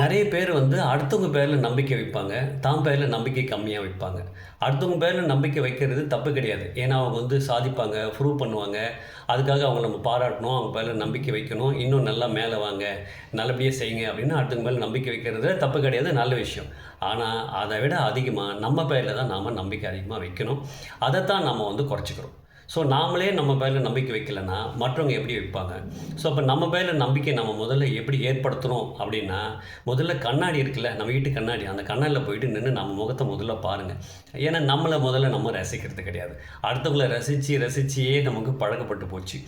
நிறைய பேர் வந்து அடுத்தவங்க பேரில் நம்பிக்கை வைப்பாங்க. தான் பேரில் நம்பிக்கை கம்மியாக வைப்பாங்க. அடுத்தவங்க பேரில் நம்பிக்கை வைக்கிறது தப்பு கிடையாது. ஏன்னா அவங்க வந்து சாதிப்பாங்க ப்ரூவ் பண்ணுவாங்க. அதுக்காக அவங்க நம்ம பாராட்டணும். அவங்க பேரில் நம்பிக்கை வைக்கணும். இன்னும் நல்லா மேலே வாங்க. நல்லபடியாக செய்யுங்க அப்படின்னு அடுத்தவங்க மேலே நம்பிக்கை வைக்கிறது தப்பு கிடையாது. நல்ல விஷயம். ஆனால் அதை விட அதிகமாக நம்ம பேரில் தான் நாம் நம்பிக்கை அதிகமாக வைக்கணும். அதைத்தான் நம்ம வந்து குறைச்சிக்கிறோம். ஸோ நாமளே நம்ம பேரில் நம்பிக்கை வைக்கலைன்னா மற்றவங்க எப்படி வைப்பாங்க? ஸோ அப்போ நம்ம பேரில் நம்பிக்கை நம்ம முதல்ல எப்படி ஏற்படுத்துகிறோம் அப்படின்னா முதல்ல கண்ணாடி இருக்குல்ல நம்ம வீட்டு கண்ணாடி அந்த கண்ணாடியில் போயிட்டு நின்று நம்ம முகத்தை முதல்ல பாருங்கள் ஏன்னா நம்மளை முதல்ல நம்ம ரசிக்கிறது கிடையாது. அடுத்தவங்களை ரசித்து ரசிச்சியே நமக்கு பழக்கப்பட்டு போச்சு.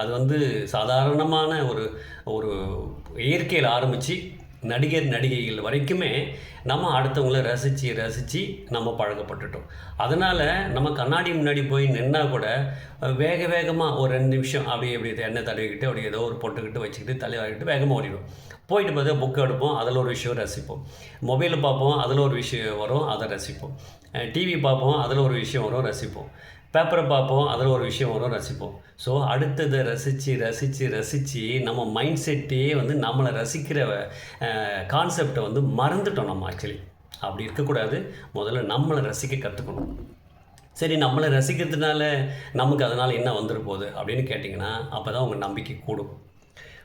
அது வந்து சாதாரணமான ஒரு ஒரு இயற்கையில் ஆரம்பித்து நடிகர் நடிகைகள் வரைக்குமே நம்ம அடுத்தவங்கள ரசித்து ரசித்து நம்ம பழக்கப்பட்டுட்டோம். அதனால் நம்ம கண்ணாடி முன்னாடி போய் நின்னா கூட வேக வேகமாக ஒரு ரெண்டு நிமிஷம் அப்படியே அப்படியே எண்ணெய் தடவிக்கிட்டு அப்படியே ஏதோ ஒரு பொட்டுக்கிட்டு வச்சுக்கிட்டு தலைவாகிட்டு வேகமாக ஓடிடுவோம். போயிட்டு பார்த்தா புக் எடுப்போம் அதில் ஒரு விஷயம் ரசிப்போம். மொபைலில் பார்ப்போம் அதில் ஒரு விஷயம் வரும் அதை ரசிப்போம். டிவி பார்ப்போம் அதில் ஒரு விஷயம் வரும் ரசிப்போம். பேப்பரை பார்ப்போம் அதில் ஒரு விஷயம் வரும் ரசிப்போம். ஸோ அடுத்ததை ரசித்து ரசித்து ரசித்து நம்ம மைண்ட் செட்டே வந்து நம்மளை ரசிக்கிற கான்செப்டை வந்து மறந்துட்டோம் நம்ம ஆக்சுவலி அப்படி இருக்கக்கூடாது. முதல்ல நம்மளை ரசிக்க கற்றுக்கணும் சரி நம்மளை ரசிக்கிறதுனால நமக்கு அதனால் என்ன வந்துட போகுது அப்படின்னு கேட்டிங்கன்னா அப்போ தான் உங்கள் நம்பிக்கை கூடும்.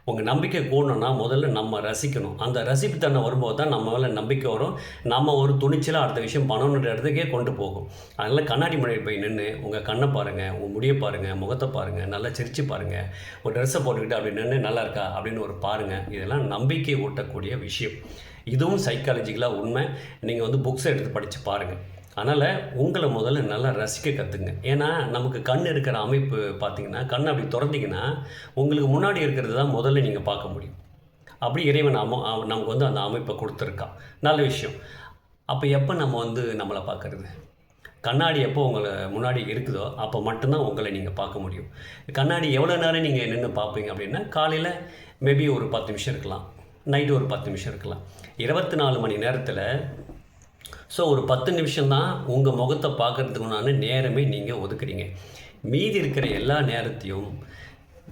உங்கள் நம்பிக்கை கூடணும்னா முதல்ல நம்ம ரசிக்கணும். அந்த ரசிப்புத்தன்மை வரும்போது தான் நம்ம மேலே நம்பிக்கை வரும். நம்ம ஒரு துணிச்சலாக அடுத்த விஷயம் பண்ணணுன்ற இடத்துக்கே கொண்டு போகும். அதனால் கண்ணாடி முன்னாடி போய் நின்று உங்கள் கண்ணை பாருங்கள் உங்கள் முடியை பாருங்கள் முகத்தை பாருங்கள் நல்லா சிரித்து பாருங்கள் ஒரு ட்ரெஸ்ஸை போட்டுக்கிட்டு அப்படி நின்று நல்லா இருக்கா? அப்படின்னு ஒரு பாருங்கள் இதெல்லாம் நம்பிக்கை ஊட்டக்கூடிய விஷயம். இதுவும் சைக்காலஜிக்கலாக உண்மை. நீங்கள் வந்து புக்ஸை எடுத்து படித்து பாருங்கள் அதனால் உங்களை முதல்ல நல்லா ரசிக்க கற்றுங்க ஏன்னா நமக்கு கண் இருக்கிற அமைப்பு பார்த்தீங்கன்னா கண் அப்படி திறந்தீங்கன்னா உங்களுக்கு முன்னாடி இருக்கிறது தான் முதல்ல நீங்கள் பார்க்க முடியும். அப்படி இறைவன் அம நமக்கு வந்து அந்த அமைப்பை கொடுத்துருக்கான் நல்ல விஷயம். அப்போ எப்போ நம்ம வந்து நம்மளை பார்க்குறது? கண்ணாடி எப்போ உங்களை முன்னாடி இருக்குதோ அப்போ மட்டும்தான் உங்களை நீங்கள் பார்க்க முடியும். கண்ணாடி எவ்வளோ நேரம் நீங்கள் நின்று பார்ப்பீங்க அப்படின்னா காலையில் மேபி ஒரு பத்து நிமிஷம் இருக்கலாம். நைட்டு ஒரு பத்து நிமிஷம் இருக்கலாம். இருபத்தி நாலு மணி நேரத்தில் ஸோ ஒரு பத்து நிமிஷம்தான் உங்கள் முகத்தை பார்க்கறதுக்குண்டான நேரமே நீங்கள் ஒதுக்குறீங்க. மீதி இருக்கிற எல்லா நேரத்தையும்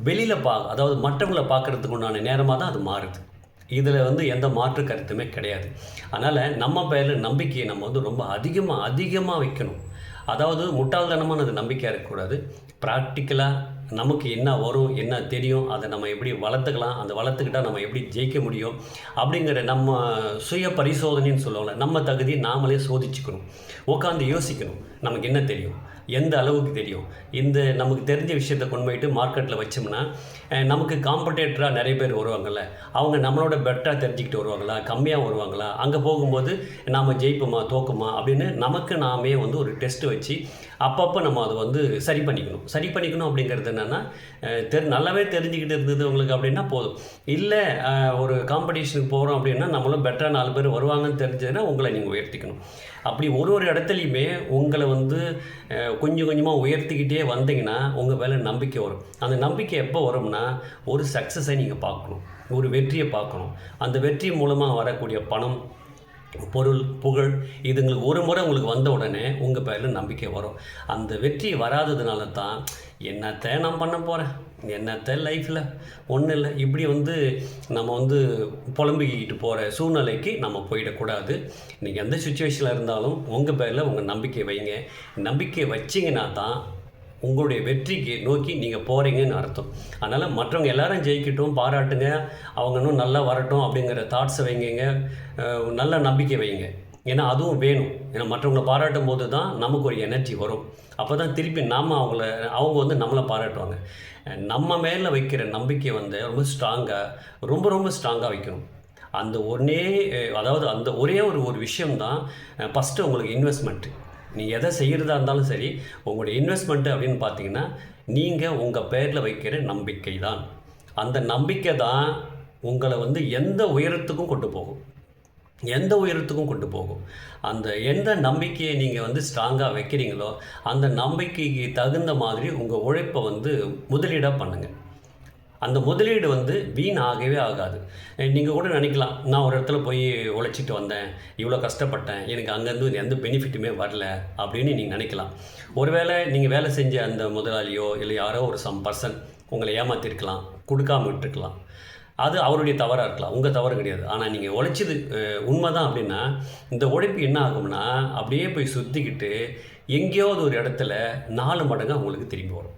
வெளியில் பா அதாவது மற்றவங்களை பார்க்கறதுக்கு உண்டான நேரமாக தான் அது மாறுது. இதில் வந்து எந்த மாற்று கருத்துமே கிடையாது. அதனால் நம்ம பேரில் நம்பிக்கையை நம்ம வந்து ரொம்ப அதிகமாக அதிகமாக வைக்கணும். அதாவது முட்டாள்தனமானது நம்பிக்கையாக இருக்கக்கூடாது. ப்ராக்டிக்கலாக நமக்கு என்ன வரும் என்ன தெரியும் அதை நம்ம எப்படி வளர்த்துக்கலாம் அந்த வளர்த்துக்கிட்டால் நம்ம எப்படி ஜெயிக்க முடியும் அப்படிங்கிற நம்ம சுய பரிசோதனைன்னு சொல்லுவாங்கள்ல நம்ம தகுதியை நாமளே சோதிச்சுக்கணும் உட்காந்து யோசிக்கணும் நமக்கு என்ன தெரியும்? எந்த அளவுக்கு தெரியும்? இந்த நமக்கு தெரிஞ்ச விஷயத்தை கொண்டு போயிட்டு மார்க்கெட்டில் வச்சோம்னா நமக்கு காம்படேட்டராக நிறைய பேர் வருவாங்கள்ல அவங்க நம்மளோட பெட்டராக தெரிஞ்சுக்கிட்டு வருவாங்களா? கம்மியாக வருவாங்களா? அங்கே போகும்போது நாம் ஜெயிப்போமா தோக்குமா? அப்படின்னு நமக்கு நாமே வந்து ஒரு டெஸ்ட்டு வச்சு அப்பப்போ நம்ம அதை வந்து சரி பண்ணிக்கணும். சரி பண்ணிக்கணும் அப்படிங்கிறது என்னென்னா தெரி நல்லாவே தெரிஞ்சுக்கிட்டு இருந்தது உங்களுக்கு அப்படின்னா போதும். இல்லை ஒரு காம்படிஷனுக்கு போகிறோம் அப்படின்னா நம்மளும் பெட்டராக நாலு பேர் வருவாங்கன்னு தெரிஞ்சதுன்னா உங்களை நீங்கள் உயர்த்திக்கணும். அப்படி ஒரு ஒரு இடத்துலையுமே உங்களை வந்து கொஞ்சம் கொஞ்சமாக உயர்த்திக்கிட்டே வந்தீங்கன்னா உங்கள் மேலே நம்பிக்கை வரும். அந்த நம்பிக்கை எப்போ வரும்னா ஒரு சக்ஸஸை நீங்கள் பார்க்கணும். ஒரு வெற்றியை பார்க்கணும். அந்த வெற்றி மூலமாக வரக்கூடிய பணம் பொருள் புகழ் இது உங்களுக்கு ஒரு முறை உங்களுக்கு வந்த உடனே உங்கள் பேரில் நம்பிக்கை வரும். அந்த வெற்றி வராததுனால தான் என்னத்தை நான் பண்ண போகிறேன் என்னத்தை லைஃப்பில் ஒன்றும் இல்லை. இப்படி வந்து நம்ம வந்து புலம்பிக்கிட்டு போகிற சூழ்நிலைக்கு நம்ம போயிடக்கூடாது. நீங்கள் எந்த சுச்சுவேஷனில் இருந்தாலும் உங்கள் பேரில் உங்கள் நம்பிக்கை வைங்க. நம்பிக்கை வச்சிங்கன்னா தான் உங்களுடைய வெற்றிக்கு நோக்கி நீங்கள் போகிறீங்கன்னு அர்த்தம். அதனால் மற்றவங்க எல்லாரும் ஜெயிக்கட்டும் பாராட்டுங்க. அவங்க இன்னும் நல்லா வரட்டும் அப்படிங்கிற தாட்ஸை வைங்க நல்ல நம்பிக்கை வைங்க. ஏன்னா அதுவும் வேணும். ஏன்னா மற்றவங்கள பாராட்டும் போது தான் நமக்கு ஒரு எனர்ஜி வரும். அப்போ தான் திருப்பி நாம் அவங்கள அவங்க வந்து நம்மளை பாராட்டுவாங்க. நம்ம மேலே வைக்கிற நம்பிக்கை வந்து ரொம்ப ஸ்ட்ராங்காக ரொம்ப ரொம்ப ஸ்ட்ராங்காக வைக்கணும். அந்த ஒன்றே அதாவது அந்த ஒரே ஒரு ஒரு விஷயம்தான் ஃபஸ்ட்டு உங்களுக்கு இன்வெஸ்ட்மெண்ட்டு நீ எதை செய்கிறதா இருந்தாலும் சரி உங்களுடைய இன்வெஸ்ட்மெண்ட்டு அப்படின்னு பார்த்தீங்கன்னா நீங்கள் உங்கள் பேரில் வைக்கிற நம்பிக்கை தான் அந்த நம்பிக்கை தான் உங்களை வந்து எந்த உயரத்துக்கும் கொண்டு போகும். எந்த உயரத்துக்கும் கொண்டு போகும். அந்த எந்த நம்பிக்கையை நீங்கள் வந்து ஸ்ட்ராங்காக வைக்கிறீங்களோ அந்த நம்பிக்கைக்கு தகுந்த மாதிரி உங்கள் உழைப்பை வந்து முதலீடாக பண்ணுங்கள் அந்த முதலீடு வந்து வீண் ஆகவே ஆகாது நீங்கள் கூட நினைக்கலாம் நான் ஒரு இடத்துல போய் உழைச்சிட்டு வந்தேன் இவ்வளோ கஷ்டப்பட்டேன் எனக்கு அங்கேருந்து எந்த பெனிஃபிட்டுமே வரல அப்படின்னு நீங்கள் நினைக்கலாம். ஒருவேளை நீங்கள் வேலை செஞ்ச அந்த முதலாளியோ இல்லை யாரோ ஒரு சம் பர்சன் உங்களை ஏமாற்றிருக்கலாம் கொடுக்காம விட்டுருக்கலாம். அது அவருடைய தவறாக இருக்கலாம் உங்கள் தவறு கிடையாது. ஆனால் நீங்கள் உழைச்சது உண்மை தான் அப்படின்னா இந்த உழைப்பு என்ன ஆகும்னா அப்படியே போய் சுற்றிக்கிட்டு எங்கேயாவது ஒரு இடத்துல நாலு மடங்கு உங்களுக்கு திரும்பி வரும்.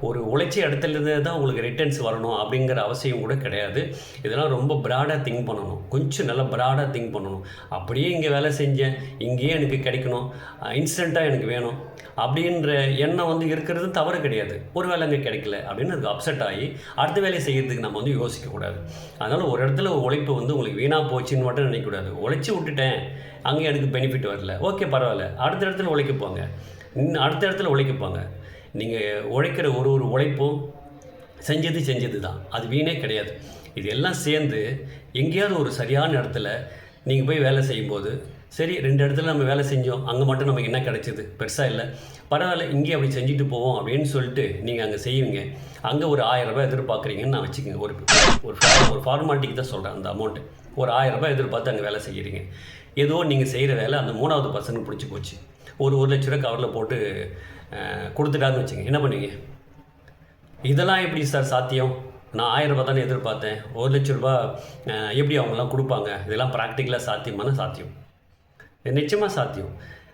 ஒரு உழைச்சி இடத்துலேருந்து தான் உங்களுக்கு ரிட்டர்ன்ஸ் வரணும் அப்படிங்கிற அவசியம் கூட கிடையாது. இதெல்லாம் ரொம்ப ப்ராடாக திங்க் பண்ணணும். கொஞ்சம் நல்லா ப்ராடாக திங்க் பண்ணணும். அப்படியே இங்கே வேலை செஞ்சேன். இங்கேயே எனக்கு கிடைக்கணும். இன்ஸ்டண்ட்டாக எனக்கு வேணும். அப்படின்ற எண்ணம் வந்து இருக்கிறது தவறு கிடையாது. ஒரு வேலை அங்கே கிடைக்கல அப்படின்னு அதுக்கு அப்செட் ஆகி அடுத்த வேலையை செய்கிறதுக்கு நம்ம வந்து யோசிக்கக்கூடாது அதனால் ஒரு இடத்துல உழைப்பு வந்து உங்களுக்கு வீணாக போச்சுன்னு மட்டும் நினைக்கக்கூடாது உழைச்சி விட்டுட்டேன். அங்கே எனக்கு பெனிஃபிட் வரல. ஓகே பரவாயில்ல. அடுத்த இடத்துல உழைக்க போங்க. இன்னும் அடுத்த இடத்துல உழைக்க போங்க. நீங்கள் உழைக்கிற ஒரு ஒரு உழைப்பும் செஞ்சது செஞ்சது தான் அது வீணே கிடையாது. இது எல்லாம் சேர்ந்து எங்கேயாவது ஒரு சரியான இடத்துல நீங்கள் போய் வேலை செய்யும்போது சரி ரெண்டு இடத்துல நம்ம வேலை செஞ்சோம் அங்கே மட்டும் நமக்கு என்ன கிடைச்சிது? பெருசாக இல்லை. பரவாயில்ல இங்கேயே அப்படி செஞ்சுட்டு போவோம் அப்படின்னு சொல்லிட்டு நீங்கள் அங்கே செய்வீங்க. அங்கே ஒரு ஆயிரம் ரூபாய் எதிர்பார்க்குறீங்கன்னு நான் வச்சுக்கோங்க. ஒரு ஒரு ஒரு ஃபார்மாலிட்டிக்கு தான் சொல்கிறேன் அந்த அமௌண்ட்டு ஒரு ஆயிரம் ரூபாய் எதிர்பார்த்து அங்கே வேலை செய்கிறீங்க ஏதோ நீங்கள் செய்கிற வேலை அந்த மூணாவது பர்சனுக்கு பிடிச்சி போச்சு. ஒரு ஒரு லட்ச ரூபா கவரில் போட்டு கொடுத்துட்டாருன்னு வச்சுங்க என்ன பண்ணுவீங்க? இதெல்லாம் எப்படி சார் சாத்தியம்? நான் ஆயிரம் ரூபா தானே எதிர்பார்த்தேன். ஒரு லட்ச ரூபா எப்படி அவங்கெல்லாம் கொடுப்பாங்க? இதெல்லாம் ப்ராக்டிக்கலாக சாத்தியமான சாத்தியம். நிச்சயமாக சாத்தியம்.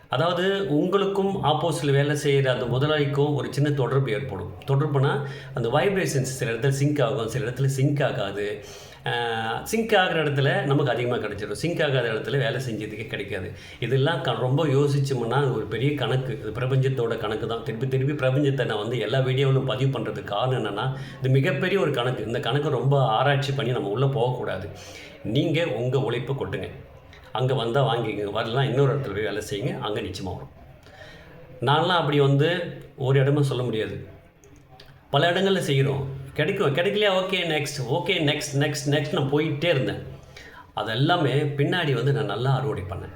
அதாவது உங்களுக்கும் ஆப்போசிட்டில் வேலை செய்கிற அந்த முதலாளிக்கும் ஒரு சின்ன தொடர்பு ஏற்படும். தொடர்புனா அந்த வைப்ரேஷன்ஸ் சில இடத்துல சிங்க் ஆகும் சில இடத்துல சிங்க் ஆகாது. சிங்க் ஆகிற இடத்துல நமக்கு அதிகமாக கிடைச்சிடும் சிங்க் ஆகாத இடத்துல வேலை செஞ்சதுக்கே கிடைக்காது. இதெல்லாம் க ரொம்ப யோசிச்சோம்னா அது ஒரு பெரிய கணக்கு. இது பிரபஞ்சத்தோட கணக்கு தான். திருப்பி திருப்பி பிரபஞ்சத்தை நான் வந்து எல்லா வீடியோவிலும் பதிவு பண்ணுறதுக்கு காரணம் என்னென்னா இது மிகப்பெரிய ஒரு கணக்கு. இந்த கணக்கு ரொம்ப ஆராய்ச்சி பண்ணி நம்ம உள்ளே போகக்கூடாது. நீங்கள் உங்கள் உழைப்பை கொட்டுங்க. அங்கே வந்தால் வாங்கிக்கங்க. வரலாம் இன்னொரு இடத்துல போய் வேலை செய்யுங்க. அங்கே நிச்சயமாக வரும். நான்லாம் அப்படி வந்து ஒரு இடமா சொல்ல முடியாது. பல இடங்களில் செய்கிறோம் கிடைக்கும். கிடைக்கலையா? Okay next okay next next next நான் போயிட்டே இருந்தேன். அதெல்லாமே பின்னாடி வந்து நான் நல்லா அறுவடை பண்ணேன்.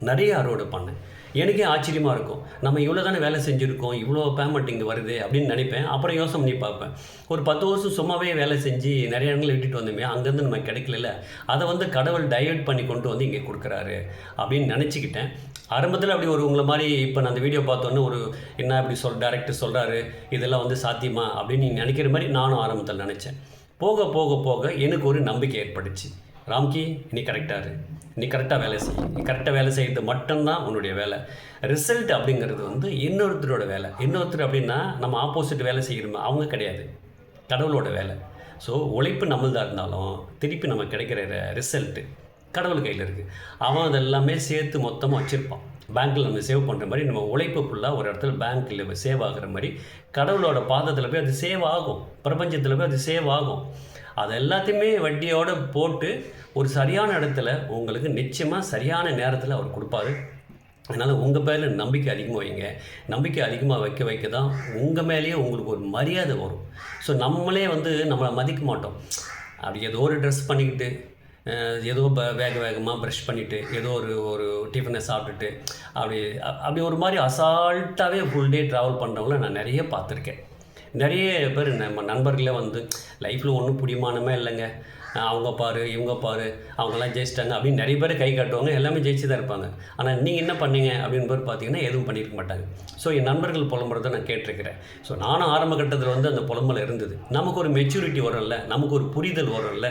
நிறைய அறுவடை பண்ணேன். எனக்கே ஆச்சரியமாக இருக்கும். நம்ம இவ்வளோ தானே வேலை செஞ்சுருக்கோம் இவ்வளோ பேமெண்ட் இங்கே வருது அப்படின்னு நினைப்பேன். அப்புறம் யோசனை பண்ணி பார்ப்பேன். ஒரு பத்து வருஷம் சும்மாவே வேலை செஞ்சு நிறைய இடங்களில் விட்டுட்டு வந்தோமே அங்கேருந்து நமக்கு கிடைக்கல அதை வந்து கடவுள் டைவர்ட் பண்ணி கொண்டு வந்து இங்கே கொடுக்குறாரு அப்படின்னு நினச்சிக்கிட்டேன். ஆரம்பத்தில் அப்படி ஒரு உங்களை மாதிரி இப்போ நான் அந்த வீடியோ பார்த்தோன்னே ஒரு என்ன இப்படி சொல் டேரக்டர் சொல்கிறாரு இதெல்லாம் வந்து சாத்தியமா அப்படின்னு நீங்கள் நினைக்கிற மாதிரி நானும் ஆரம்பத்தில் நினச்சேன். போக போக போக எனக்கு ஒரு நம்பிக்கை ஏற்பட்டுச்சு. ராம்கி நீ கரெக்டாக நீ கரெக்டாக வேலை செய். நீ கரெக்டாக வேலை செய்கிறது மட்டும்தான் உன்னுடைய வேலை. ரிசல்ட் அப்படிங்கிறது வந்து இன்னொருத்தரோட வேலை. இன்னொருத்தர் அப்படின்னா நம்ம ஆப்போசிட் வேலை செய்கிறோமே அவங்க கிடையாது. கடவுளோட வேலை. ஸோ உழைப்பு நம்மள்தான் இருந்தாலும் திருப்பி நம்ம கிடைக்கிற ரிசல்ட்டு கடவுள் கையில் இருக்குது அவன் அதெல்லாமே சேர்த்து மொத்தமாக வச்சுருப்பான். பேங்க்கில் நம்ம சேவ் பண்ணுற மாதிரி நம்ம உழைப்பு ஃபுல்லாக ஒரு இடத்துல பேங்க்கில் சேவ் ஆகிற மாதிரி கடவுளோட பாதத்தில் போய் அது சேவ் ஆகும். பிரபஞ்சத்தில் போய் அது சேவ் ஆகும். அது எல்லாத்தையுமே வட்டியோடு போட்டு ஒரு சரியான இடத்துல உங்களுக்கு நிச்சயமாக சரியான நேரத்தில் அவர் கொடுப்பாரு. அதனால் உங்கள் பேரில் நம்பிக்கை அதிகமாக வைங்க. நம்பிக்கை அதிகமாக வைக்க வைக்க தான் உங்கள் மேலேயே உங்களுக்கு ஒரு மரியாதை வரும். ஸோ நம்மளே வந்து நம்மளை மதிக்க மாட்டோம். அப்படி ஏதோ ஒரு ட்ரெஸ் பண்ணிக்கிட்டு ஏதோ ப- வேக வேகமாக ப்ரஷ் பண்ணிவிட்டு ஏதோ ஒரு ஒரு டிஃபனை சாப்பிட்டுட்டு அப்படி அப்படி ஒரு மாதிரி அசால்ட்டாகவே ஃபுல் டே ட்ராவல் பண்ணுறவங்கள நான் நிறைய பார்த்துருக்கேன். நிறைய பேர் நம்ம நண்பர்களே வந்து லைஃப்பில் ஒன்றும் பிடிமானமே இல்லைங்க. அவங்க பாரு இவங்க பாரு அவங்கெல்லாம் ஜெயிச்சிட்டாங்க. அப்படின்னு நிறைய பேர் கை காட்டுவாங்க எல்லாமே ஜெயிச்சு தான் இருப்பாங்க. ஆனால் நீங்கள் என்ன பண்ணீங்க அப்படின்னு பேர் பார்த்தீங்கன்னா எதுவும் பண்ணியிருக்க மாட்டாங்க. ஸோ என் நண்பர்கள் புலம்புறதை நான் கேட்டிருக்கிறேன். ஸோ நானும் ஆரம்ப கட்டத்தில் வந்து அந்த புலம்பல் இருந்தது. நமக்கு ஒரு மெச்சூரிட்டி வரும்ல நமக்கு ஒரு புரிதல் வரும்ல.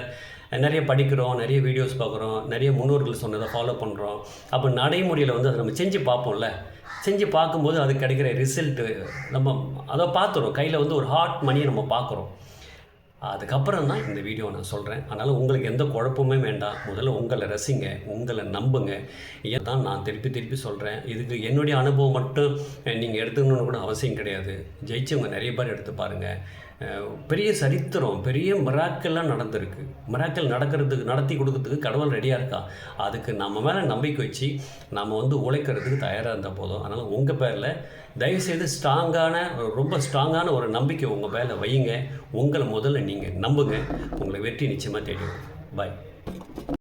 நிறைய படிக்கிறோம் நிறைய வீடியோஸ் பார்க்குறோம் நிறைய முன்னோர்கள் சொன்னதை ஃபாலோ பண்ணுறோம் அப்போ நடைமுறையில் வந்து அதை நம்ம செஞ்சு பார்ப்போம்ல. செஞ்சு பார்க்கும்போது அது கிடைக்கிற ரிசல்ட்டு நம்ம அதை பார்த்துறோம். கையில் வந்து ஒரு ஹாட் மணியை நம்ம பார்க்குறோம். அதுக்கப்புறம் தான் இந்த வீடியோ நான் சொல்கிறேன் அதனால் உங்களுக்கு எந்த குழப்பமே வேண்டாம். முதல்ல உங்களை ரசிங்க உங்களை நம்புங்க. தான் நான் திருப்பி திருப்பி சொல்கிறேன் இதுக்கு என்னுடைய அனுபவம் மட்டும் நீங்கள் எடுத்துக்கணும்னு கூட அவசியம் கிடையாது. ஜெயிச்சவங்க நிறைய பேர் எடுத்து பாருங்கள் பெரிய சரித்திரம் பெரிய மிராக்கள்லாம் நடந்திருக்கு. மிராக்கள் நடக்கிறதுக்கு நடத்தி கொடுக்கறதுக்கு கடவுள் ரெடியாக இருக்கா? அதுக்கு நம்ம மேலே நம்பிக்கை வச்சு நம்ம வந்து உழைக்கிறதுக்கு தயாராக இருந்தால் போதும். அதனால் உங்கள் பேரில் தயவுசெய்து ஸ்ட்ராங்கான ரொம்ப ஸ்ட்ராங்கான ஒரு நம்பிக்கை உங்கள் பேரில் வையுங்க. உங்களை முதல்ல நீங்கள் நம்புங்க. உங்களை வெற்றி நிச்சயமாக தேடி பாய்